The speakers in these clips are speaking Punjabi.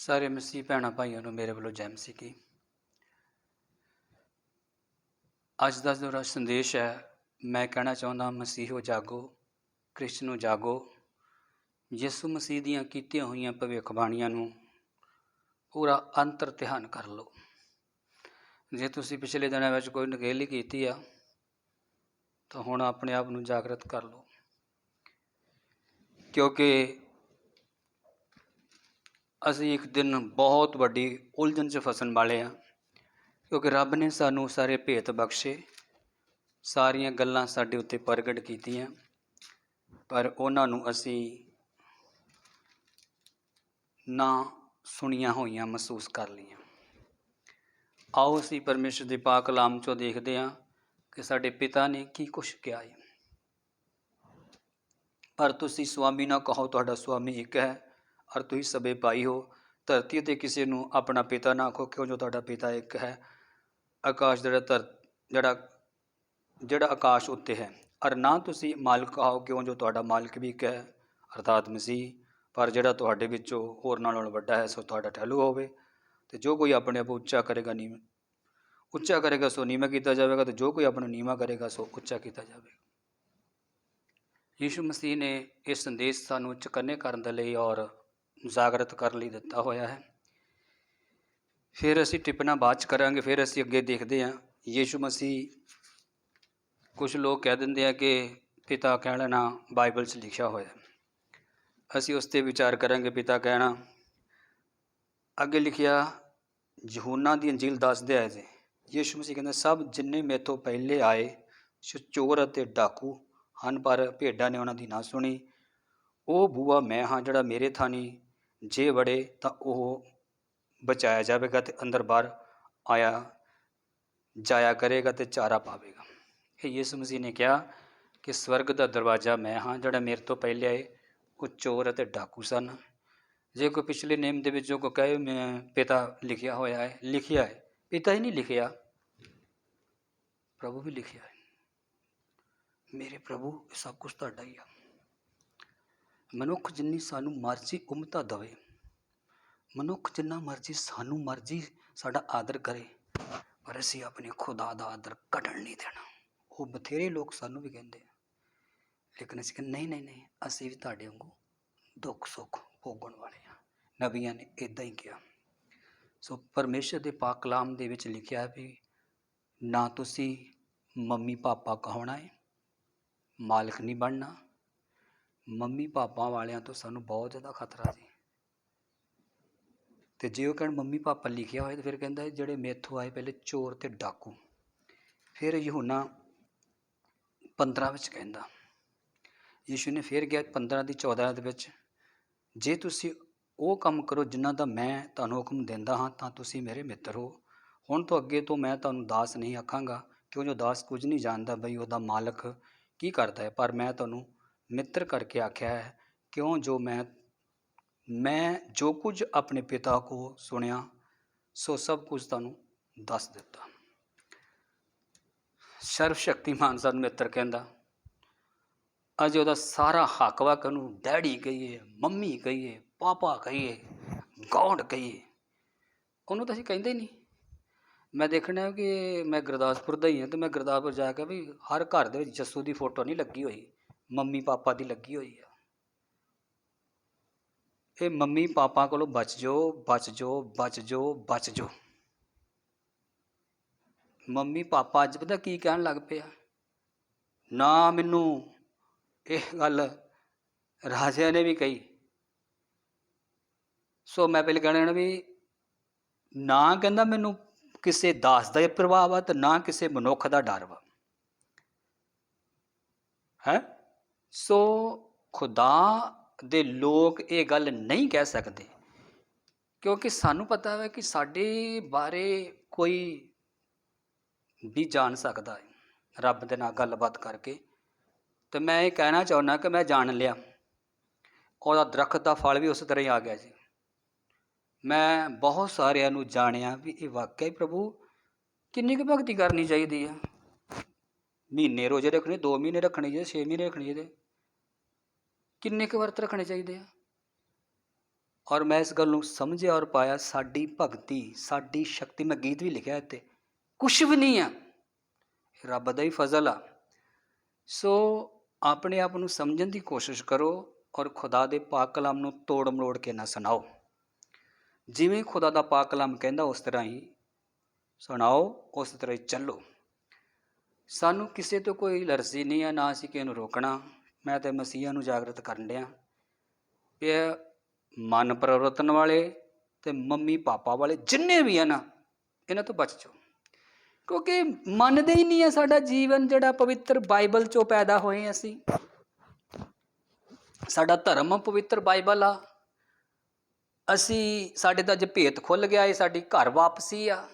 ਸਾਰੇ ਮਸੀਹ ਭੈਣਾਂ ਭਾਈਆਂ ਨੂੰ ਮੇਰੇ ਵੱਲੋਂ ਜੈ ਮਸੀਹ ਕੀ। ਅੱਜ ਦਾ ਜਿਹੜਾ ਸੰਦੇਸ਼ ਹੈ, ਮੈਂ ਕਹਿਣਾ ਚਾਹੁੰਦਾ ਮਸੀਹੋ ਜਾਗੋ ਕ੍ਰਿਸਚਨੋ ਜਾਗੋ। ਯਿਸੂ ਮਸੀਹ ਦੀਆਂ ਕੀਤੀਆਂ ਹੋਈਆਂ ਭਵਿੱਖਬਾਣੀਆਂ ਨੂੰ ਪੂਰਾ ਅੰਤਰ ਧਿਆਨ ਕਰ ਲਓ। ਜੇ ਤੁਸੀਂ ਪਿਛਲੇ ਦਿਨਾਂ ਵਿੱਚ ਕੋਈ ਨਗੇਲੀ ਕੀਤੀ ਆ, ਤਾਂ ਹੁਣ ਆਪਣੇ ਆਪ ਨੂੰ ਜਾਗਰਤ ਕਰ ਲਓ। ਕਿਉਂਕਿ ਅਸੀਂ ਇੱਕ ਦਿਨ ਬਹੁਤ ਵੱਡੀ ਉਲਝਣ 'ਚ ਫਸਣ ਵਾਲੇ ਹਾਂ, ਕਿਉਂਕਿ ਰੱਬ ਨੇ ਸਾਨੂੰ ਸਾਰੇ ਭੇਤ ਬਖਸ਼ੇ, ਸਾਰੀਆਂ ਗੱਲਾਂ ਸਾਡੇ ਉੱਤੇ ਪ੍ਰਗਟ ਕੀਤੀਆਂ, ਪਰ ਉਹਨਾਂ ਨੂੰ ਅਸੀਂ ਨਾ ਸੁਣੀਆਂ ਹੋਈਆਂ ਮਹਿਸੂਸ ਕਰ ਲਈਆਂ। ਆਓ ਅਸੀਂ ਪਰਮੇਸ਼ਰ ਦੇ ਪਾਕ ਕਲਾਮ ਚੋਂ ਦੇਖਦੇ ਹਾਂ ਕਿ ਸਾਡੇ ਪਿਤਾ ਨੇ ਕੀ ਕੁਛ ਕਿਹਾ ਹੈ। ਪਰ ਤੁਸੀਂ ਸੁਆਮੀ ਨਾ ਕਹੋ, ਤੁਹਾਡਾ ਸੁਆਮੀ ਇੱਕ ਹੈ। ਔਰ ਤੁਸੀਂ ਸਭੇ ਭਾਈ ਹੋ, ਧਰਤੀ ਤੇ ਕਿਸੇ ਨੂੰ ਆਪਣਾ ਪਿਤਾ ਨਾ ਆਖੋ, ਕਿਉਂ ਜੋ ਤੁਹਾਡਾ ਪਿਤਾ ਇੱਕ ਹੈ? ਆਕਾਸ਼ ਜਿਹੜਾ ਧਰ, ਜਿਹੜਾ ਜਿਹੜਾ ਆਕਾਸ਼ ਉੱਤੇ ਹੈ। ਔਰ ਨਾ ਤੁਸੀਂ ਮਾਲਕ ਆਓ, ਕਿਉਂ ਜੋ ਤੁਹਾਡਾ ਮਾਲਕ ਵੀ ਇੱਕ ਹੈ? ਅਰਥਾਤ ਮਸੀਹ, ਪਰ ਜਿਹੜਾ ਤੁਹਾਡੇ ਵਿੱਚੋਂ ਹੋਰ ਨਾਲੋਂ ਵੱਡਾ ਹੈ, ਸੋ ਤੁਹਾਡਾ ਠਹਿਲੂ ਹੋਵੇ। ਤੇ ਜੋ ਕੋਈ ਆਪਣੇ ਆਪ ਉੱਚਾ ਕਰੇਗਾ ਨੀਵਾਂ, ਉੱਚਾ ਕਰੇਗਾ, ਸੋ ਨੀਵਾਂ ਕੀਤਾ ਜਾਵੇਗਾ। ਤੇ ਜੋ ਕੋਈ ਆਪਣਾ ਨੀਵਾਂ ਕਰੇਗਾ, ਸੋ ਉੱਚਾ ਕੀਤਾ ਜਾਵੇਗਾ। ਯੀਸ਼ੂ ਮਸੀਹ ਨੇ ਇਹ ਸੰਦੇਸ਼ ਸਾਨੂੰ ਚਕੰਨੇ ਕਰਨ ਦੇ ਲਈ ਔਰ ਜਾਗਰਤ ਕਰਨ ਲਈ ਦਿੱਤਾ ਹੋਇਆ ਹੈ। ਫਿਰ ਅਸੀਂ ਟਿੱਪਣਾ ਬਾਅਦ ਚ ਕਰਾਂਗੇ, ਫਿਰ ਅਸੀਂ ਅੱਗੇ ਦੇਖਦੇ ਹਾਂ। ਯੀਸ਼ੂ ਮਸੀਹ ਕੁਝ ਲੋਕ ਕਹਿ ਦਿੰਦੇ ਆ ਕਿ ਪਿਤਾ ਕਹਿਣਾ ਨਾ ਬਾਈਬਲ 'ਚ ਲਿਖਿਆ ਹੋਇਆ। ਅਸੀਂ ਉਸ ਤੇ ਵਿਚਾਰ ਕਰਾਂਗੇ ਪਿਤਾ ਕਹਿਣਾ। ਅੱਗੇ ਲਿਖਿਆ, ਯਹੂਨਾ ਦੀ ਅੰਜੀਲ ਦੱਸਦੇ ਆਏ ਜੀ, ਯੀਸ਼ੂ ਮਸੀਹ ਕਹਿੰਦਾ, ਸਭ ਜਿੰਨੇ ਮੇਥੋਂ ਪਹਿਲੇ ਆਏ, ਸੋ ਚੋਰ ਅਤੇ ਡਾਕੂ ਹਨ, ਪਰ ਭੇਡਾਂ ਨੇ ਉਹਨਾਂ ਦੀ ਨਾ ਸੁਣੀ। ਉਹ ਬੂਆ ਮੈਂ ਹਾਂ ਜਿਹੜਾ ਮੇਰੇ ਥਾਨੀ ਜੇ ਵੜੇ ਤਾਂ ਉਹ ਬਚਾਇਆ ਜਾਵੇਗਾ ਤੇ ਅੰਦਰ ਬਾਹਰ ਆਇਆ, ਜਾਇਆ ਕਰੇਗਾ ਤੇ ਚਾਰਾ ਪਾਵੇਗਾ। ਇਹ ਯਿਸੂ ਮਸੀਹ ਨੇ ਕਿਹਾ ਕਿ ਸਵਰਗ ਦਾ ਦਰਵਾਜ਼ਾ ਮੈਂ ਹਾਂ, ਜਿਹੜਾ ਮੇਰੇ ਤੋਂ ਪਹਿਲੇ ਆਏ, ਉਹ ਚੋਰ ਅਤੇ ਡਾਕੂ ਸਨ। ਜੇ ਕੋਈ ਪਿਛਲੇ ਨੇਮ ਦੇ ਵਿੱਚ ਜੋ ਕੋ ਕਹੇ, ਮੈਂ ਪਿਤਾ ਲਿਖਿਆ ਹੋਇਆ ਹੈ, ਲਿਖਿਆ ਹੈ। ਪਿਤਾ ਹੀ ਨਹੀਂ ਲਿਖਿਆ, ਪ੍ਰਭੂ ਵੀ ਲਿਖਿਆ ਹੈ। ਮੇਰੇ ਪ੍ਰਭੂ, ਇਹ ਸਭ ਕੁਝ ਤੁਹਾਡਾ ਹੀ ਆ। ਮਨੁੱਖ ਜਿੰਨੀ ਸਾਨੂੰ ਮਰਜ਼ੀ ਉਮਤਾ ਦਵੇ, ਮਨੁੱਖ ਜਿੰਨਾ ਮਰਜ਼ੀ ਸਾਨੂੰ ਮਰਜ਼ੀ ਸਾਡਾ ਆਦਰ ਕਰੇ, ਪਰ ਅਸੀਂ ਆਪਣੇ ਖੁਦਾ ਦਾ ਆਦਰ ਕੱਢਣ ਨਹੀਂ ਦੇਣਾ। ਉਹ ਬਥੇਰੇ ਲੋਕ ਸਾਨੂੰ ਵੀ ਕਹਿੰਦੇ ਆ, ਲੇਕਿਨ ਅਸੀਂ ਕਹਿੰਦੇ, ਨਹੀਂ ਨਹੀਂ ਨਹੀਂ, ਅਸੀਂ ਵੀ ਤੁਹਾਡੇ ਵਾਂਗੂ ਦੁੱਖ ਸੁੱਖ ਭੋਗਣ ਵਾਲੇ ਆ ਨਬੀਆਂ ਨੇ ਇਦਾਂ ਹੀ ਕਿਹਾ। ਸੋ ਪਰਮੇਸ਼ਰ ਦੇ ਪਾਕ ਕਲਾਮ ਦੇ ਵਿੱਚ ਲਿਖਿਆ ਹੈ ਵੀ ਨਾ ਤੁਸੀਂ ਮੰਮੀ ਪਾਪਾ ਕਹਾਉਣਾ ਹੈ ਮਾਲਕ ਨਹੀਂ ਬਣਨਾ ਮੰਮੀ ਪਾਪਾ ਵਾਲਿਆਂ ਤੋਂ ਸਾਨੂੰ ਬਹੁਤ ਜ਼ਿਆਦਾ ਖਤਰਾ ਸੀ। ਤੇ ਜੇ ਉਹ ਕਹਿਣ ਮੰਮੀ ਪਾਪਾ ਲਿਖਿਆ ਹੋਇਆ ਤਾਂ ਫਿਰ ਕਹਿੰਦਾ ਹੈ, ਜਿਹੜੇ ਮੇਥੋਂ ਆਏ ਪਹਿਲੇ ਚੋਰ ਤੇ ਡਾਕੂ। ਫਿਰ ਯਹੂਨਾ 15 ਵਿੱਚ ਕਹਿੰਦਾ, ਯੀਸ਼ੂ ਨੇ ਫਿਰ ਗਿਆ 15 ਦੀ 14 ਦੇ ਵਿੱਚ, ਜੇ ਤੁਸੀਂ ਉਹ ਕੰਮ ਕਰੋ ਜਿਨ੍ਹਾਂ ਦਾ ਮੈਂ ਤੁਹਾਨੂੰ ਹੁਕਮ ਦਿੰਦਾ ਹਾਂ, ਤਾਂ ਤੁਸੀਂ ਮੇਰੇ ਮਿੱਤਰ ਹੋ। ਹੁਣ ਤੋਂ ਅੱਗੇ ਤੋਂ ਮੈਂ ਤੁਹਾਨੂੰ ਦਾਸ ਨਹੀਂ ਆਖਾਂਗਾ, ਕਿਉਂ ਜੋ ਦਾਸ ਕੁਝ ਨਹੀਂ ਜਾਣਦਾ, ਬਈ ਉਹਦਾ ਮਾਲਕ ਕੀ ਕਰਦਾ ਹੈ, ਪਰ ਮੈਂ ਤੁਹਾਨੂੰ ਮਿੱਤਰ ਕਰਕੇ ਆਖਿਆ ਹੈ, ਕਿਉਂ ਜੋ ਮੈਂ ਮੈਂ ਜੋ ਕੁਝ ਆਪਣੇ ਪਿਤਾ ਕੋ ਸੁਣਿਆ, ਸੋ ਸਭ ਕੁਝ ਤੁਹਾਨੂੰ ਦੱਸ ਦਿੱਤਾ। ਸਰਵ ਸ਼ਕਤੀਮਾਨ ਸਾਨੂੰ ਮਿੱਤਰ ਕਹਿੰਦਾ, ਅੱਜ ਉਹਦਾ ਸਾਰਾ ਹੱਕ ਵਾ ਕਿ ਉਹਨੂੰ ਡੈਡੀ ਕਹੀਏ, ਮੰਮੀ ਕਹੀਏ, ਪਾਪਾ ਕਹੀਏ, ਗੌਡ ਕਹੀਏ। ਉਹਨੂੰ ਤਾਂ ਅਸੀਂ ਕਹਿੰਦੇ ਹੀ ਨਹੀਂ। ਮੈਂ ਦੇਖਣਾ ਕਿ ਮੈਂ ਗੁਰਦਾਸਪੁਰ ਦਾ ਹੀ ਹਾਂ ਤੇ ਮੈਂ ਗੁਰਦਾਸਪੁਰ ਜਾ ਕੇ ਵੀ ਹਰ ਘਰ ਦੇ ਵਿੱਚ ਜੱਸੂ ਦੀ ਫੋਟੋ ਨਹੀਂ ਲੱਗੀ ਹੋਈ। ਮੰਮੀ ਪਾਪਾ ਦੀ ਲੱਗੀ ਹੋਈ ਆ। ਇਹ ਮੰਮੀ ਪਾਪਾ ਕੋਲੋਂ ਬਚ ਜੋ ਬਚ ਜੋ ਬਚ ਜੋ ਬਚ ਜੋ। ਮੰਮੀ ਪਾਪਾ ਅੱਜ ਪਤਾ ਕੀ ਕਹਿਣ ਲੱਗ ਪਿਆ ਨਾ ਮੈਨੂੰ ਇਹ ਗੱਲ ਰਾਜਿਆਂ ਨੇ ਵੀ ਕਹੀ। ਸੋ ਮੈਂ ਪਹਿਲੇ ਕਹਿਣਾ ਵੀ ਨਾ ਕਹਿੰਦਾ ਮੈਨੂੰ ਕਿਸੇ ਦਾਸ ਦਾ ਪ੍ਰਭਾਵ ਆ ਤੇ ਨਾ ਕਿਸੇ ਮਨੁੱਖ ਦਾ ਡਰ ਵਾ। ਹੈ? ਸੋ ਖੁਦਾ ਦੇ ਲੋਕ ਇਹ ਗੱਲ ਨਹੀਂ ਕਹਿ ਸਕਦੇ, ਕਿਉਂਕਿ ਸਾਨੂੰ ਪਤਾ ਹੈ ਕਿ ਸਾਡੇ ਬਾਰੇ ਕੋਈ ਵੀ ਜਾਣ ਸਕਦਾ ਹੈ। ਰੱਬ ਦੇ ਨਾਲ ਗੱਲਬਾਤ ਕਰਕੇ ਤੇ ਮੈਂ ਇਹ ਕਹਿਣਾ ਚਾਹੁੰਦਾ ਕਿ ਮੈਂ ਜਾਣ ਲਿਆ। ਉਹਦਾ ਦਰਖਤ ਦਾ ਫਲ ਵੀ ਉਸ ਤਰ੍ਹਾਂ ਹੀ ਆ ਗਿਆ ਜੀ। ਮੈਂ ਬਹੁਤ ਸਾਰਿਆਂ ਨੂੰ ਜਾਣਿਆ ਵੀ ਇਹ ਵਾਕਿਆ ਹੀ ਪ੍ਰਭੂ ਕਿੰਨੀ ਕੁ ਭਗਤੀ ਕਰਨੀ ਚਾਹੀਦੀ ਆ। ਮਹੀਨੇ ਰੋਜ਼ੇ ਰੱਖਣੇ 2 ਮਹੀਨੇ ਰੱਖਣੇ ਚਾਹੀਦੇ 6 ਮਹੀਨੇ ਰੱਖਣੇ ਚਾਹੀਦੇ ਕਿੰਨੇ ਕੁ ਵਰਤ ਰੱਖਣੇ ਚਾਹੀਦੇ ਆ? ਔਰ ਮੈਂ ਇਸ ਗੱਲ ਨੂੰ ਸਮਝਿਆ ਔਰ ਪਾਇਆ, ਸਾਡੀ ਭਗਤੀ, ਸਾਡੀ ਸ਼ਕਤੀ, ਮੈਂ ਗੀਤ ਵੀ ਲਿਖਿਆ ਇੱਥੇ ਕੁਝ ਵੀ ਨਹੀਂ ਆ। ਰੱਬ ਦਾ ਹੀ ਫਜ਼ਲ ਆ। ਸੋ ਆਪਣੇ ਆਪ ਨੂੰ ਸਮਝਣ ਦੀ ਕੋਸ਼ਿਸ਼ ਕਰੋ ਔਰ ਖੁਦਾ ਦੇ ਪਾਕ ਕਲਾਮ ਨੂੰ ਤੋੜ ਮਰੋੜ ਕੇ ਨਾ ਸੁਣਾਓ। ਜਿਵੇਂ ਖੁਦਾ ਦਾ ਪਾਕ ਕਲਾਮ ਕਹਿੰਦਾ, ਉਸ ਤਰ੍ਹਾਂ ਹੀ ਸੁਣਾਓ, ਉਸ ਤਰ੍ਹਾਂ ਹੀ ਚੱਲੋ। ਸਾਨੂੰ ਕਿਸੇ ਤੋਂ ਕੋਈ ਲਰਜ਼ੀ ਨਹੀਂ ਆ, ਨਾ ਅਸੀਂ ਕਿਸੇ ਨੂੰ ਰੋਕਣਾ। ਮੈਂ ਤੇ ਮਸੀਹਾਂ ਨੂੰ ਜਾਗਰਤ ਕਰਨ ਡਿਆ। ਵੀ ਮਨ ਪਰਿਵਰਤਨ ਵਾਲੇ ਤੇ ਮੰਮੀ ਪਾਪਾ ਵਾਲੇ ਜਿੰਨੇ ਵੀ ਆ ਨਾ, ਇਹਨਾਂ ਤੋਂ ਬਚ ਜਾਓ। ਕਿਉਂਕਿ ਮੰਨਦੇ ਹੀ ਨਹੀਂ ਆ ਸਾਡਾ ਜੀਵਨ, ਜਿਹੜਾ ਪਵਿੱਤਰ ਬਾਈਬਲ ਚੋਂ ਪੈਦਾ ਹੋਏ ਅਸੀਂ। ਸਾਡਾ ਧਰਮ ਪਵਿੱਤਰ ਬਾਈਬਲ ਆ। ਅਸੀਂ, ਸਾਡੇ ਤਾਂ ਅੱਜ ਭੇਤ ਖੁੱਲ ਗਿਆ ਏ, ਸਾਡੀ ਘਰ ਵਾਪਸੀ ਆ।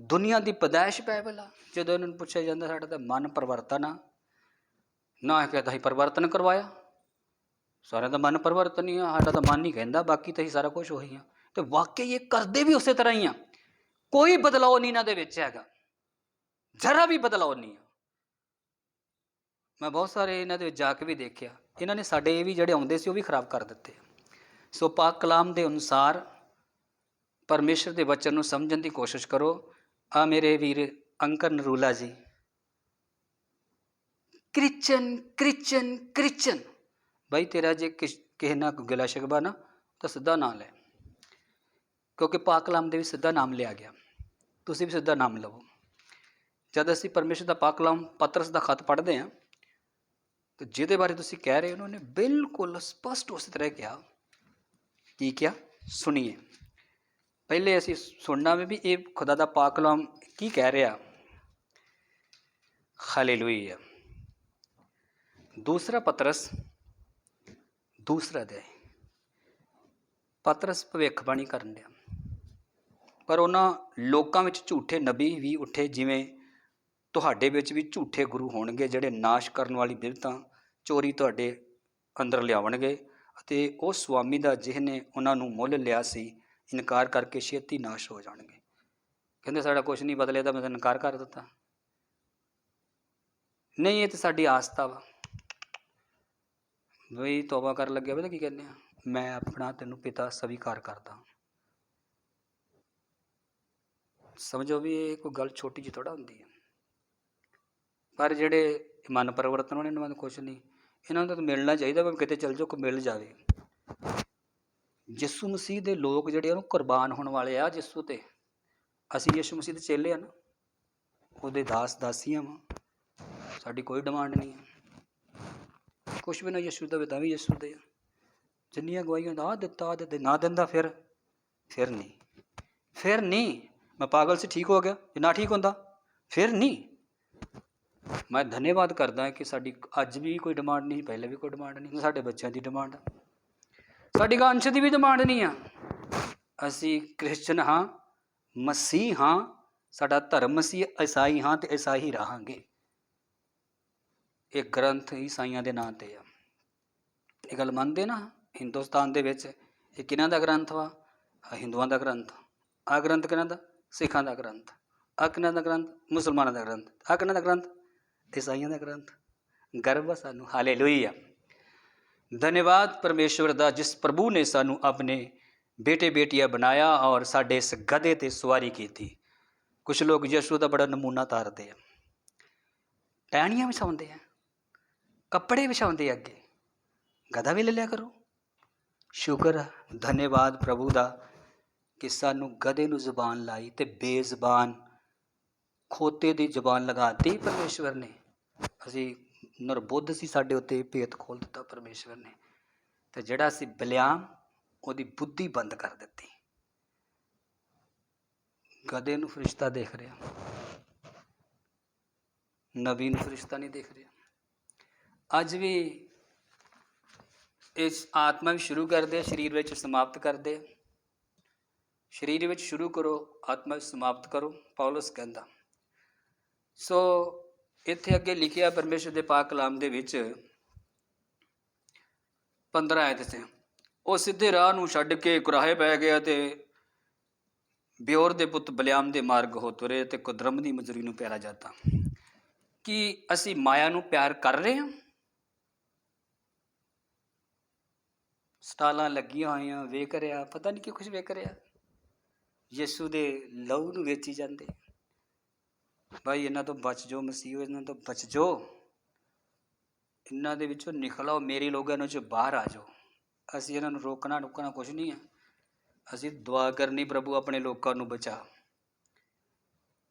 ਦੁਨੀਆ ਦੀ ਪਦਾਇਸ਼ ਬਾਈਬਲ ਆ ਜਦੋਂ ਇਹਨਾਂ ਨੂੰ ਪੁੱਛਿਆ ਜਾਂਦਾ ਸਾਡਾ ਤਾਂ ਮਨ ਪਰਿਵਰਤਨ ਆ। ਨਾ ਇਹ ਕਹਿੰਦਾ ਹੀ ਪਰਿਵਰਤਨ ਕਰਵਾਇਆ। ਸਾਰਿਆਂ ਦਾ ਮਨ ਪਰਿਵਰਤਨ ਹੀ ਆ, ਸਾਡਾ ਤਾਂ ਮਨ ਹੀ ਕਹਿੰਦਾ, ਬਾਕੀ ਤਾਂ ਹੀ ਸਾਰਾ ਕੁਝ ਉਹੀ ਆ। ਤੇ ਵਾਕਈ ਇਹ ਕਰਦੇ ਵੀ ਉਸੇ ਤਰ੍ਹਾਂ ਹੀ ਆ। ਕੋਈ ਬਦਲਾਅ ਨਹੀਂ ਇਹਨਾਂ ਦੇ ਵਿੱਚ ਹੈਗਾ। ਜ਼ਰਾ ਵੀ ਬਦਲਾਅ ਨਹੀਂ ਆ। ਮੈਂ ਬਹੁਤ ਸਾਰੇ ਇਹਨਾਂ ਦੇ ਵਿੱਚ ਜਾ ਕੇ ਵੀ ਦੇਖਿਆ। ਇਹਨਾਂ ਨੇ ਸਾਡੇ ਇਹ ਵੀ ਜਿਹੜੇ ਆਉਂਦੇ ਸੀ, ਉਹ ਵੀ ਖਰਾਬ ਕਰ ਦਿੱਤੇ। ਸੋ ਪਾਕ ਕਲਾਮ ਦੇ ਅਨੁਸਾਰ ਪਰਮੇਸ਼ਰ ਦੇ ਵਚਨ ਨੂੰ ਸਮਝਣ ਦੀ ਕੋਸ਼ਿਸ਼ ਕਰੋ। ਆ ਮੇਰੇ ਵੀਰ ਅੰਕਰ ਨਰੂਲਾ ਜੀ। ਕ੍ਰਿਚਨ ਕ੍ਰਿਚਨ ਕ੍ਰਿਚਨ। ਭਾਈ ਤੇਰਾ ਜੇ ਕਿਸ- ਕਿਸੇ ਨਾਲ ਕੋਈ ਗਿਲਾ ਸ਼ਿਕਵਾ ਨਾ, ਤਾਂ ਸਿੱਧਾ ਨਾਂ ਲੈ। ਕਿਉਂਕਿ ਪਾਕ ਕਲਾਮ ਦੇ ਵੀ ਸਿੱਧਾ ਨਾਮ ਲਿਆ ਗਿਆ। ਤੁਸੀਂ ਵੀ ਸਿੱਧਾ ਨਾਮ ਲਵੋ। ਜਦ ਅਸੀਂ ਪਰਮੇਸ਼ਰ ਦਾ ਪਾਕ ਕਲਾਮ ਪਤਰਸ ਦਾ ਖਤ ਪੜ੍ਹਦੇ ਹਾਂ, ਤੇ ਜਿਹਦੇ ਬਾਰੇ ਤੁਸੀਂ ਕਹਿ ਰਹੇ ਹੋ ਉਹਨਾਂ ਨੇ ਬਿਲਕੁਲ ਸਪਸ਼ਟ ਉਸੇ ਤਰ੍ਹਾਂ ਕਿਹਾ। ਕੀ ਕਿਹਾ? ਸੁਣੀਏ। ਪਹਿਲੇ ਅਸੀਂ ਸੁਣਨਾ ਵੀ ਇਹ ਖੁਦਾ ਦਾ ਪਾਕ ਕਲਾਮ ਕੀ ਕਹਿ ਰਿਹਾ? ਹਾਲੇਲੂਇਆ। ਦੂਸਰਾ ਪਤਰਸ, ਦੂਸਰਾ ਦੇ ਪਤਰਸ ਭਵਿੱਖਬਾਣੀ ਕਰਨ ਡਿਆ। ਪਰ ਉਹਨਾਂ ਲੋਕਾਂ ਵਿੱਚ ਝੂਠੇ ਨਬੀ ਵੀ ਉੱਠੇ, ਜਿਵੇਂ ਤੁਹਾਡੇ ਵਿੱਚ ਵੀ ਝੂਠੇ ਗੁਰੂ ਹੋਣਗੇ, ਜਿਹੜੇ ਨਾਸ਼ ਕਰਨ ਵਾਲੀ ਬਿਰਤਾਂ ਚੋਰੀ ਤੁਹਾਡੇ ਅੰਦਰ ਲਿਆਉਣਗੇ ਅਤੇ ਉਹ ਸੁਆਮੀ ਦਾ ਜਿਹਨੇ ਉਹਨਾਂ ਨੂੰ ਮੁੱਲ ਲਿਆ ਸੀ ਇਨਕਾਰ ਕਰਕੇ ਛੇਤੀ ਨਾਸ਼ ਹੋ ਜਾਣਗੇ। ਕਹਿੰਦੇ ਸਾਡਾ ਕੁਝ ਨਹੀਂ ਬਦਲੇ ਤਾਂ ਮੈਂ ਤਾਂ ਇਨਕਾਰ ਕਰ ਦਿੱਤਾ। ਨਹੀਂ, ਇਹ ਤਾਂ ਸਾਡੀ ਆਸਤਾ ਵਾ। ਬਈ ਤੋਬਾ ਕਰਨ ਲੱਗਿਆ, ਪਤਾ ਕੀ ਕਹਿੰਦੇ ਆ? ਮੈਂ ਆਪਣਾ ਤੈਨੂੰ ਪਿਤਾ ਸਵੀਕਾਰ ਕਰਦਾ ਸਮਝੋ ਵੀ ਇਹ ਕੋਈ ਗੱਲ ਛੋਟੀ ਜਿਹੀ ਥੋੜਾ ਹੁੰਦੀ ਹੈ ਪਰ ਜਿਹੜੇ ਮਨ ਪਰਿਵਰਤਨ ਵਾਲੇ ਇਹਨਾਂ ਨੂੰ ਕੁਝ ਨਹੀਂ। ਇਹਨਾਂ ਨੂੰ ਤਾਂ ਮਿਲਣਾ ਚਾਹੀਦਾ ਵੀ ਕਿਤੇ ਚੱਲ ਜਾਓ ਕੋ ਮਿਲ ਜਾਵੇ। ਯਿਸੂ ਮਸੀਹ ਦੇ ਲੋਕ ਜਿਹੜੇ ਉਹਨੂੰ ਕੁਰਬਾਨ ਹੋਣ ਵਾਲੇ ਆ ਯਿਸੂ ਤੇ। ਅਸੀਂ ਯਿਸੂ ਮਸੀਹ ਦੇ ਚੇਲੇ ਆ ਨਾ, ਉਹਦੇ ਦਾਸ ਦਾਸੀਆਂ ਵਾਂ। ਸਾਡੀ ਕੋਈ ਡਿਮਾਂਡ ਨਹੀਂ ਹੈ ਕੁਛ ਵੀ ਨਾ ਯਿਸੂ ਦਾ ਤਾਂ ਵੀ ਯਿਸੂ ਦੇ ਆ। ਜਿੰਨੀਆਂ ਗਵਾਹੀਆਂ ਦਾ ਦਿੱਤਾ, ਆਹ ਦਿੱਤੇ, ਨਾ ਦਿੰਦਾ ਫਿਰ ਫਿਰ ਨਹੀਂ। ਫਿਰ ਨਹੀਂ, ਮੈਂ ਪਾਗਲ ਸੀ, ਠੀਕ ਹੋ ਗਿਆ। ਜੇ ਨਾ ਠੀਕ ਹੁੰਦਾ, ਫਿਰ ਨਹੀਂ। ਮੈਂ ਧੰਨਵਾਦ ਕਰਦਾ ਕਿ ਸਾਡੀ ਅੱਜ ਵੀ ਕੋਈ ਡਿਮਾਂਡ ਨਹੀਂ, ਪਹਿਲੇ ਵੀ ਕੋਈ ਡਿਮਾਂਡ ਨਹੀਂ ਸਾਡੇ ਬੱਚਿਆਂ ਦੀ ਡਿਮਾਂਡ ਆ। ਸਾਡੀ ਗਾ ਅੰਸ਼ ਦੀ ਵੀ ਡਿਮਾਂਡ ਨਹੀਂ ਆ। ਅਸੀਂ ਕ੍ਰਿਸਚਨ ਹਾਂ, ਮਸੀਹ ਹਾਂ, ਸਾਡਾ ਧਰਮ ਸੀ, ਈਸਾਈ ਹਾਂ ਤੇ ਈਸਾਈ ਰਹਾਂਗੇ। ਇਹ ਗ੍ਰੰਥ ਈਸਾਈਆਂ ਦੇ ਨਾਂ ਤੇ ਆ। ਇਹ ਗੱਲ ਮੰਨਦੇ ਨਾ ਹਿੰਦੁਸਤਾਨ ਦੇ ਵਿੱਚ, ਇਹ ਕਿਹਨਾਂ ਦਾ ਗ੍ਰੰਥ ਵਾ? ਹਿੰਦੂਆਂ ਦਾ ਗ੍ਰੰਥ। ਆ ਗ੍ਰੰਥ ਕਿਹਨਾਂ ਦਾ? ਸਿੱਖਾਂ ਦਾ ਗ੍ਰੰਥ। ਆ ਕਿਹਨਾਂ ਦਾ ਗ੍ਰੰਥ? ਮੁਸਲਮਾਨਾਂ ਦਾ ਗ੍ਰੰਥ। ਆ ਕਿਹਨਾਂ ਦਾ ਗ੍ਰੰਥ? ਈਸਾਈਆਂ ਦਾ ਗ੍ਰੰਥ। ਗਰਵ ਆ ਸਾਨੂੰ। ਹਾਲੇਲੂਇਆ ਧੰਨਵਾਦ ਪਰਮੇਸ਼ਵਰ ਦਾ ਜਿਸ ਪ੍ਰਭੂ ਨੇ ਸਾਨੂੰ ਆਪਣੇ ਬੇਟੇ ਬੇਟੀਆਂ ਬਣਾਇਆ ਔਰ ਸਾਡੇ ਇਸ ਗਧੇ ਤੇ ਸਵਾਰੀ ਕੀਤੀ। ਕੁਝ ਲੋਕ ਯਸ਼ੂ ਦਾ ਬੜਾ ਨਮੂਨਾ ਤਾਰਦੇ ਆ। ਟਹਿਣੀਆਂ ਵਿਛਾਉਂਦੇ ਆ, ਕੱਪੜੇ ਵਿਛਾਉਂਦੇ ਅੱਗੇ। ਗਧਾ ਵੀ ਲੈ ਲਿਆ ਕਰੋ। ਸ਼ੁਕਰ ਧੰਨਵਾਦ ਪ੍ਰਭੂ ਦਾ ਕਿ ਸਾਨੂੰ ਗਧੇ ਨੂੰ ਜ਼ੁਬਾਨ ਲਾਈ ਤੇ ਬੇਜ਼ਬਾਨ ਖੋਤੇ ਦੀ ਜ਼ੁਬਾਨ ਲਗਾਤੀ ਪਰਮੇਸ਼ਵਰ ਨੇ। ਅਸੀਂ ਨਿਰਬੁੱਧ ਸੀ ਸਾਡੇ ਉੱਤੇ ਭੇਤ ਖੋਲ ਦਿੱਤਾ ਪਰਮੇਸ਼ਵਰ ਨੇ। ਤੇ ਜਿਹੜਾ ਸੀ ਬਲਿਆਮ ਉਹਦੀ ਬੁੱਧੀ ਬੰਦ ਕਰ ਦਿੱਤੀ। ਗਦੇ ਨੂੰ ਫਰਿਸ਼ਤਾ ਦੇਖ ਰਿਹਾ। ਨਬੀ ਨੂੰ ਫਰਿਸ਼ਤਾ ਨਹੀਂ ਦੇਖ ਰਿਹਾ। ਅੱਜ ਵੀ ਇਸ ਆਤਮਾ ਵੀ ਸ਼ੁਰੂ ਕਰਦੇ ਆ, ਸਰੀਰ ਵਿੱਚ ਸਮਾਪਤ ਕਰਦੇ ਸਰੀਰ ਵਿੱਚ ਸ਼ੁਰੂ ਕਰੋ ਆਤਮਾ ਵਿੱਚ ਸਮਾਪਤ ਕਰੋ ਪੌਲਸ ਕਹਿੰਦਾ। ਸੋ ਇੱਥੇ ਅੱਗੇ ਲਿਖਿਆ ਪਰਮੇਸ਼ਰ ਦੇ ਪਾਕ ਕਲਾਮ ਦੇ ਵਿੱਚ 15 ਆਇਤ ਤੇ, ਉਹ ਸਿੱਧੇ ਰਾਹ ਨੂੰ ਛੱਡ ਕੇ ਕੁਰਾਹੇ ਪੈ ਗਿਆ ਤੇ ਬਿਓਰ ਦੇ ਪੁੱਤ ਬਲਿਆਮ ਦੇ ਮਾਰਗ ਹੋ ਤੁਰੇ ਤੇ ਕੁਦਰਮ ਦੀ ਮਜ਼ਦੂਰੀ ਨੂੰ ਪਿਆਰਾ ਜਾਂਦਾ ਕੀ ਅਸੀਂ ਮਾਇਆ ਨੂੰ ਪਿਆਰ ਕਰ ਰਹੇ ਹਾਂ? ਸਟਾਲਾਂ ਲੱਗੀਆਂ ਹੋਈਆਂ, ਵੇਖ ਰਿਹਾ, ਪਤਾ ਨਹੀਂ ਕੀ ਕੁਝ ਵੇਖ ਰਿਹਾ। ਯਿਸੂ ਦੇ ਲਹੂ ਨੂੰ ਵੇਚੀ ਜਾਂਦੇ। ਭਾਈ, ਇਹਨਾਂ ਤੋਂ ਬਚ ਜਾਓ ਮਸੀਹ, ਇਹਨਾਂ ਤੋਂ ਬਚ ਜਾਓ ਇਹਨਾਂ ਦੇ ਵਿੱਚੋਂ ਨਿਕਲੋ ਮੇਰੀ ਲੋਕਾਂ ਨੂੰ ਚ ਬਾਹਰ ਆ ਜਾਓ। ਅਸੀਂ ਇਹਨਾਂ ਨੂੰ ਰੋਕਣਾ ਟੁਕਣਾ ਕੁਝ ਨਹੀਂ ਹੈ ਅਸੀਂ ਦੁਆ ਕਰਨੀ ਪ੍ਰਭੂ, ਆਪਣੇ ਲੋਕਾਂ ਨੂੰ ਬਚਾ।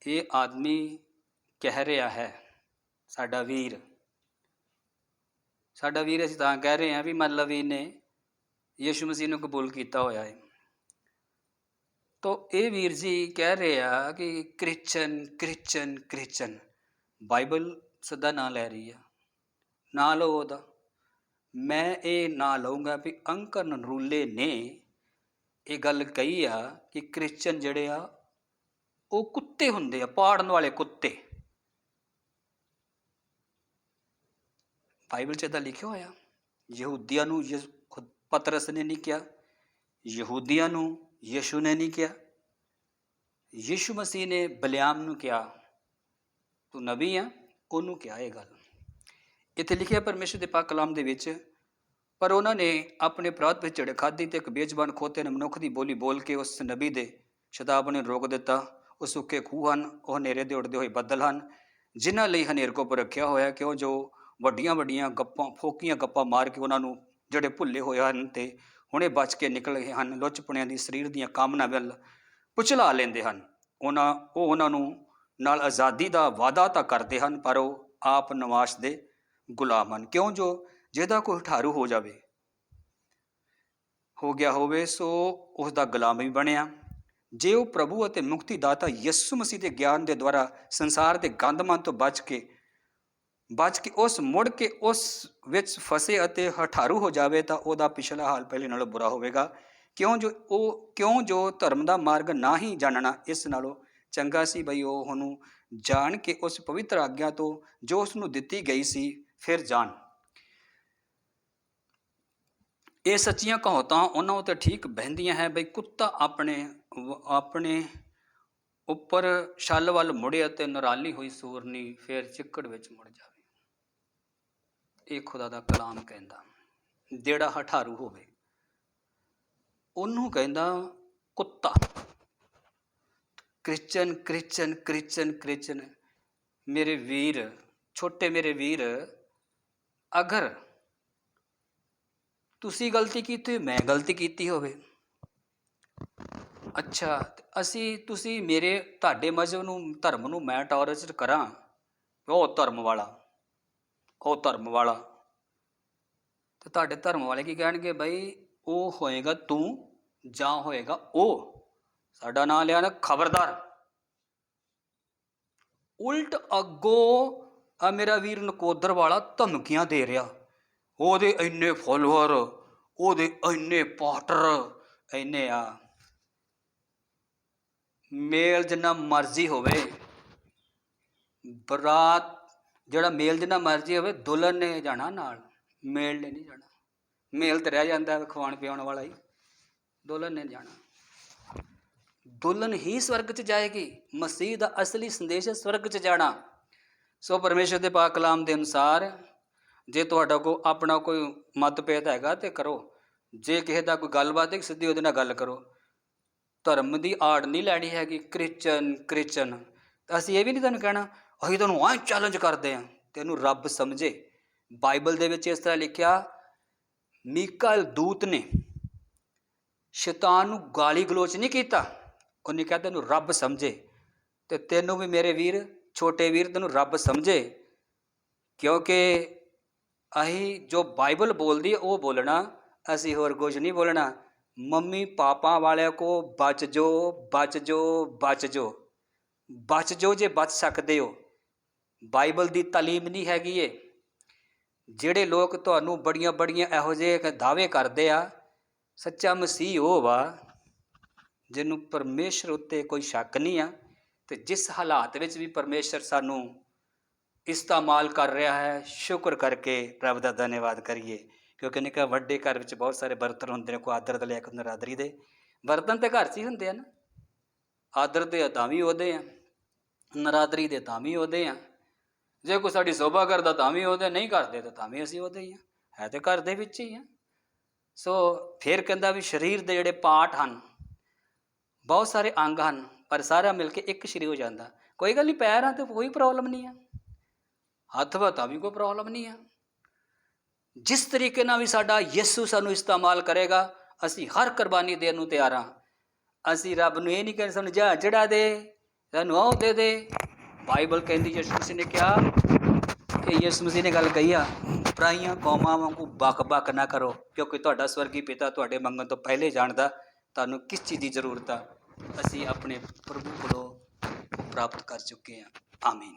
ਇਹ ਆਦਮੀ ਕਹਿ ਰਿਹਾ ਹੈ, ਸਾਡਾ ਵੀਰ। ਸਾਡਾ ਵੀਰ ਅਸੀਂ ਤਾਂ ਕਹਿ ਰਹੇ ਹਾਂ ਵੀ ਮਤਲਬ ਇਹਨੇ ਯਿਸੂ ਮਸੀਹ ਨੂੰ ਕਬੂਲ ਕੀਤਾ ਹੋਇਆ ਹੈ। ਤੋ ਇਹ ਵੀਰ ਜੀ ਕਹਿ ਰਹੇ ਆ ਕਿ ਕ੍ਰਿਸਚਨ ਕ੍ਰਿਸਚਨ ਕ੍ਰਿਸਚਨ ਬਾਈਬਲ ਸਦਾ ਨਾਂ ਲੈ ਰਹੀ ਆ। ਨਾ ਲਓ ਉਹਦਾ। ਮੈਂ ਇਹ ਨਾ ਲਊਂਗਾ ਵੀ ਅੰਕਰ ਨਰੂਲੇ ਨੇ ਇਹ ਗੱਲ ਕਹੀ ਆ ਕਿ ਕ੍ਰਿਸਚਨ ਜਿਹੜੇ ਆ, ਉਹ ਕੁੱਤੇ ਹੁੰਦੇ ਆ, ਪਾੜਨ ਵਾਲੇ ਕੁੱਤੇ। ਬਾਈਬਲ 'ਚ ਤਾਂ ਲਿਖਿਆ ਹੋਇਆ, ਯਹੂਦੀਆਂ ਨੂੰ ਯਿਸ- ਖੁਦ ਪਤਰਸ ਨੇ ਨਹੀਂ ਕਿਹਾ, ਯਹੂਦੀਆਂ ਨੂੰ ਯਸ਼ੂ ਨੇ ਨਹੀਂ ਕਿਹਾ। ਯਿਸੂ ਮਸੀਹ ਨੇ ਬਲਿਆਮ ਨੂੰ ਕਿਹਾ, ਤੂੰ ਨਬੀ ਆ ਉਹਨੂੰ ਕਿਹਾ ਇਹ ਗੱਲ? ਇੱਥੇ ਲਿਖਿਆ ਪਰਮੇਸ਼ਰ ਦੇ ਪਾਕ ਕਲਾਮ ਦੇ ਵਿੱਚ, ਪਰ ਉਹਨਾਂ ਨੇ ਆਪਣੇ ਅਪਰਾਧ ਵਿੱਚ ਝੜ ਖਾਦੀ ਤੇ ਇੱਕ ਬੇਜ਼ਬਾਨ ਖੋਤੇ ਨੇ ਮਨੁੱਖ ਦੀ ਬੋਲੀ ਬੋਲ ਕੇ ਉਸ ਨਬੀ ਦੇ ਸ਼ਤਾਬ ਨੇ ਰੋਕ ਦਿੱਤਾ। ਉਹ ਸੁੱਕੇ ਖੂਹ ਹਨ, ਉਹ ਹਨੇਰੇ ਦੇ ਉੱਡਦੇ ਹੋਏ ਬੱਦਲ ਹਨ, ਜਿਨ੍ਹਾਂ ਲਈ ਹਨੇਰ ਕੋ ਪਰ ਰੱਖਿਆ ਹੋਇਆ ਕਿਉਂ? ਜੋ ਵੱਡੀਆਂ ਵੱਡੀਆਂ ਗੱਪਾਂ, ਫੋਕੀਆਂ ਗੱਪਾਂ ਮਾਰ ਕੇ ਉਹਨਾਂ ਨੂੰ ਜਿਹੜੇ ਭੁੱਲੇ ਹੋਏ ਹਨ ਤੇ ਹੁਣੇ ਬਚ ਕੇ ਨਿਕਲ ਗਏ ਹਨ, ਲੁੱਚਪਣਿਆਂ ਦੀ ਸਰੀਰ ਦੀਆਂ ਕਾਮਨਾ ਵੱਲ ਪੁਚਲਾ ਲੈਂਦੇ ਹਨ। ਉਹਨਾਂ, ਉਹ ਉਹਨਾਂ ਨੂੰ ਨਾਲ ਆਜ਼ਾਦੀ ਦਾ ਵਾਅਦਾ ਤਾਂ ਕਰਦੇ ਹਨ, ਪਰ ਉਹ ਆਪ ਨਵਾਸ਼ ਦੇ ਗੁਲਾਮ ਹਨ। ਕਿਉਂ ਜੋ ਜਿਹਦਾ ਕੋਈ ਠਾਰੂ ਹੋ ਜਾਵੇ, ਹੋ ਗਿਆ ਹੋਵੇ, ਸੋ ਉਸ ਦਾ ਗੁਲਾਮ ਵੀ ਬਣਿਆ। ਜੇ ਉਹ ਪ੍ਰਭੂ ਅਤੇ ਮੁਕਤੀ ਦਾਤਾ ਯਿਸੂ ਮਸੀਹ ਦੇ ਗਿਆਨ ਦੇ ਦੁਆਰਾ ਸੰਸਾਰ ਦੇ ਗੰਦਮਨ ਤੋਂ ਬਚ ਕੇ ਬਚ ਕੇ ਉਸ, ਮੁੜ ਕੇ ਉਸ ਵਿੱਚ ਫਸੇ ਅਤੇ ਹਠਾਰੂ ਹੋ ਜਾਵੇ ਤਾਂ ਉਹਦਾ ਪਿਛਲਾ ਹਾਲ ਪਹਿਲੇ ਨਾਲੋਂ ਬੁਰਾ ਹੋਵੇਗਾ। ਕਿਉਂ ਜੋ ਉਹ, ਕਿਉਂ ਜੋ ਧਰਮ ਦਾ ਮਾਰਗ ਨਾ ਹੀ ਜਾਣਨਾ, ਇਸ ਨਾਲੋਂ ਚੰਗਾ ਸੀ ਬਈ ਉਹ ਉਹਨੂੰ ਜਾਣ ਕੇ ਉਸ ਪਵਿੱਤਰ ਆਗਿਆ ਤੋਂ ਜੋ ਉਸ ਨੂੰ ਦਿੱਤੀ ਗਈ ਸੀ, ਫਿਰ ਜਾਣ। ਇਹ ਸੱਚੀਆਂ ਕਹਾਵਤਾਂ ਉਹਨਾਂ ਉਤੇ ਠੀਕ ਬਹਿੰਦੀਆਂ ਹੈ ਬਈ ਕੁੱਤਾ ਆਪਣੇ ਆਪਣੇ ਉੱਪਰ ਛੱਲ ਵੱਲ ਮੁੜੇ ਅਤੇ ਨਰਾਲੀ ਹੋਈ ਸੂਰਨੀ ਫਿਰ ਚਿੱਕੜ ਵਿੱਚ ਮੁੜ ਜਾਵੇ। ਇਹ ਖੁਦਾ ਦਾ ਕਲਾਮ ਕਹਿੰਦਾ, ਜਿਹੜਾ ਹਠਾਰੂ ਹੋਵੇ। ਉਹਨੂੰ ਕਹਿੰਦਾ, ਕੁੱਤਾ। ਕ੍ਰਿਸਚਨ ਕ੍ਰਿਸਚਨ ਕ੍ਰਿਸਚਨ ਕ੍ਰਿਸਚਨ ਮੇਰੇ ਵੀਰ, ਛੋਟੇ ਮੇਰੇ ਵੀਰ, ਅਗਰ ਤੁਸੀਂ ਗਲਤੀ ਕੀਤੀ ਮੈਂ ਗਲਤੀ ਕੀਤੀ ਹੋਵੇ। ਅੱਛਾ ਅਸੀਂ, ਤੁਸੀਂ ਮੇਰੇ, ਤੁਹਾਡੇ ਮਜ਼ਹਬ ਨੂੰ, ਧਰਮ ਨੂੰ ਮੈਂ ਟੌਰਚ ਕਰਾਂ, ਉਹ ਧਰਮ ਵਾਲਾ। ਉਹ ਧਰਮ ਵਾਲਾ। ਤੇ ਤੁਹਾਡੇ ਧਰਮ ਵਾਲੇ ਕੀ ਕਹਿਣਗੇ? ਬਈ, ਉਹ ਹੋਏਗਾ ਤੂੰ ਜਾਂ ਹੋਏਗਾ ਉਹ। ਸਾਡਾ ਨਾਂ ਲਿਆ ਨਾ ਖਬਰਦਾਰ। ਉਲਟ ਅੱਗੋਂ ਆ ਮੇਰਾ ਵੀਰ ਨਕੋਦਰ ਵਾਲਾ ਧਮਕੀਆਂ ਦੇ ਰਿਹਾ। ਉਹਦੇ ਇੰਨੇ ਫੋਲੋਅਰ ਉਹਦੇ ਇੰਨੇ ਪਾਟਰ ਇੰਨੇ ਆ। ਮੇਲ ਜਿੰਨਾ ਮਰਜ਼ੀ ਹੋਵੇ। ਬਰਾਤ ਜਿਹੜਾ ਮੇਲ ਜਿੰਨਾ ਮਰਜ਼ੀ ਹੋਵੇ, ਦੁਲਹਨ ਨੇ ਜਾਣਾ ਨਾਲ, ਮੇਲ ਨੇ ਨਹੀਂ ਜਾਣਾ। ਮੇਲ ਤੇ ਰਹਿ ਜਾਂਦਾ ਹੈ ਖਵਾਣ ਪਿਆਉਣ ਵਾਲਾ ਹੀ, ਦੁਲਹਨ ਨੇ ਜਾਣਾ। ਦੁਲਹਨ ਹੀ ਸਵਰਗ 'ਚ ਜਾਏਗੀ, ਮਸੀਹ ਦਾ ਅਸਲੀ ਸੰਦੇਸ਼ ਹੈ ਸਵਰਗ 'ਚ ਜਾਣਾ। ਸੋ ਪਰਮੇਸ਼ਰ ਦੇ ਪਾਕ ਕਲਾਮ ਦੇ ਅਨੁਸਾਰ, ਜੇ ਤੁਹਾਡਾ ਕੋ ਆਪਣਾ ਕੋਈ ਮਤਭੇਦ ਹੈਗਾ ਤੇ ਕਰੋ। ਜੇ ਕਿਸੇ ਦਾ ਕੋਈ ਗੱਲਬਾਤ ਹੈ, ਸਿੱਧੀ ਉਹਦੇ ਨਾਲ ਗੱਲ ਕਰੋ। ਧਰਮ ਦੀ ਆੜ ਨਹੀਂ ਲੈਣੀ ਹੈਗੀ ਕ੍ਰਿਸਚਨ ਕ੍ਰਿਸਚਨ ਅਸੀਂ ਇਹ ਵੀ ਨਹੀਂ ਤੁਹਾਨੂੰ ਕਹਿਣਾ ਅਸੀਂ ਤੁਹਾਨੂੰ ਆਹ ਚੈਲੰਜ ਕਰਦੇ ਹਾਂ ਤੈਨੂੰ ਰੱਬ ਸਮਝੇ। ਬਾਈਬਲ ਦੇ ਵਿੱਚ ਇਸ ਤਰ੍ਹਾਂ ਲਿਖਿਆ ਮੀਕਾਇਲ ਦੂਤ ਨੇ ਸ਼ੈਤਾਨ ਨੂੰ ਗਾਲੀ ਗਲੋਚ ਨਹੀਂ ਕੀਤਾ। ਉਹਨੇ ਕਿਹਾ, ਤੈਨੂੰ ਰੱਬ ਸਮਝੇ ਤੇ ਤੈਨੂੰ ਵੀ ਮੇਰੇ ਵੀਰ, ਛੋਟੇ ਵੀਰ ਤੈਨੂੰ ਰੱਬ ਸਮਝੇ। ਕਿਉਂਕਿ ਅਸੀਂ ਜੋ ਬਾਈਬਲ ਬੋਲਦੀ ਉਹ ਬੋਲਣਾ, ਅਸੀਂ ਹੋਰ ਕੁਝ ਨਹੀਂ ਬੋਲਣਾ। ਮੰਮੀ ਪਾਪਾ ਵਾਲਿਆਂ ਕੋ ਬਚ ਜੋ ਬਚ ਜੋ ਬਚ ਜੋ। ਬਚ ਜੋ ਜੇ ਬਚ ਸਕਦੇ ਹੋ। ਬਾਈਬਲ ਦੀ ਤਾਲੀਮ ਨਹੀਂ ਹੈਗੀ ਏ। ਜਿਹੜੇ ਲੋਕ ਤੁਹਾਨੂੰ ਬੜੀਆਂ ਬੜੀਆਂ ਇਹੋ ਜਿਹੇ ਦਾਅਵੇ ਕਰਦੇ ਆ, ਸੱਚਾ ਮਸੀਹ ਉਹ ਵਾ ਜਿਹਨੂੰ ਪਰਮੇਸ਼ਰ ਉੱਤੇ ਕੋਈ ਸ਼ੱਕ ਨਹੀਂ ਆ ਤੇ ਜਿਸ ਹਾਲਾਤ ਵਿੱਚ ਵੀ ਪਰਮੇਸ਼ਰ ਸਾਨੂੰ ਇਸਤੇਮਾਲ ਕਰ ਰਿਹਾ ਹੈ, ਸ਼ੁਕਰ ਕਰਕੇ ਰੱਬ ਦਾ ਧੰਨਵਾਦ ਕਰੀਏ। ਕਿਉਂਕਿ ਨਿਕਾ ਵੱਡੇ ਘਰ ਵਿੱਚ ਬਹੁਤ ਸਾਰੇ ਬਰਤਨ ਹੁੰਦੇ ਨੇ, ਕੋਈ ਆਦਰ ਦੇ ਲਿਆ ਕੋਈ ਨਰਾਦਰੀ ਦੇ। ਬਰਤਨ ਤੇ ਘਰ 'ਚ ਹੀ ਹੁੰਦੇ ਆ ਨਾ। ਆਦਰ ਦੇ ਤਾਂ ਵੀ ਉਹਦੇ ਆ, ਨਰਾਦਰੀ ਦੇ ਤਾਂ ਵੀ ਉਹਦੇ ਆ। ਜੇ ਕੋਈ ਸਾਡੀ ਸੋਭਾ ਕਰਦਾ ਤਾਂ ਵੀ ਉਹਦੇ ਨਹੀਂ ਕਰਦੇ ਤਾਂ ਤਾਂ ਵੀ ਅਸੀਂ ਉਹਦੇ ਹੀ ਆ ਹੈ ਤੇ ਘਰ ਦੇ ਵਿੱਚ ਹੀ ਆ। ਸੋ ਫਿਰ ਕਹਿੰਦਾ ਵੀ ਸਰੀਰ ਦੇ ਜਿਹੜੇ ਪਾਰਟ ਹਨ, ਬਹੁਤ ਸਾਰੇ ਅੰਗ ਹਨ, ਪਰ ਸਾਰਾ ਮਿਲ ਕੇ ਇੱਕ ਸਰੀਰ ਹੋ ਜਾਂਦਾ। ਕੋਈ ਗੱਲ ਨਹੀਂ, ਪੈਰਾਂ ਤੇ ਕੋਈ ਪ੍ਰੋਬਲਮ ਨਹੀਂ ਆ। ਹੱਥ ਵਤਾ ਵੀ ਕੋਈ ਪ੍ਰੋਬਲਮ ਨਹੀਂ ਆ। ਜਿਸ ਤਰੀਕੇ ਨਾਲ ਵੀ ਸਾਡਾ ਯਿਸੂ ਸਾਨੂੰ ਇਸਤੇਮਾਲ ਕਰੇਗਾ, ਅਸੀਂ ਹਰ ਕੁਰਬਾਨੀ ਦੇਣ ਨੂੰ ਤਿਆਰ ਹਾਂ। ਅਸੀਂ ਰੱਬ ਨੂੰ ਇਹ ਨਹੀਂ ਕਹਿੰਦੇ ਸਾਨੂੰ ਜਾ ਜਿਹੜਾ ਦੇ ਸਾਨੂੰ ਆਹ ਦੇ ਦੇ ਬਾਈਬਲ ਕਹਿੰਦੀ, ਯਿਸੂ ਮਸੀਹ ਨੇ ਕਿਹਾ ਕਿ ਯਿਸੂ ਮਸੀਹ ਨੇ ਗੱਲ ਕਹੀ ਆ ਪਰਾਈਆਂ ਕੌਮਾਂ ਵਾਂਗੂ ਬਕ-ਬਕ ਨਾ ਕਰੋ, ਕਿਉਂਕਿ ਤੁਹਾਡਾ ਸਵਰਗੀ ਪਿਤਾ ਤੁਹਾਡੇ ਮੰਗਣ ਤੋਂ ਪਹਿਲੇ ਜਾਣਦਾ, ਤੁਹਾਨੂੰ ਕਿਸ ਚੀਜ਼ ਦੀ ਜ਼ਰੂਰਤ ਆ? ਅਸੀਂ ਆਪਣੇ ਪ੍ਰਭੂ ਕੋਲੋਂ ਪ੍ਰਾਪਤ ਕਰ ਚੁੱਕੇ ਹਾਂ। ਆਮੀਨ।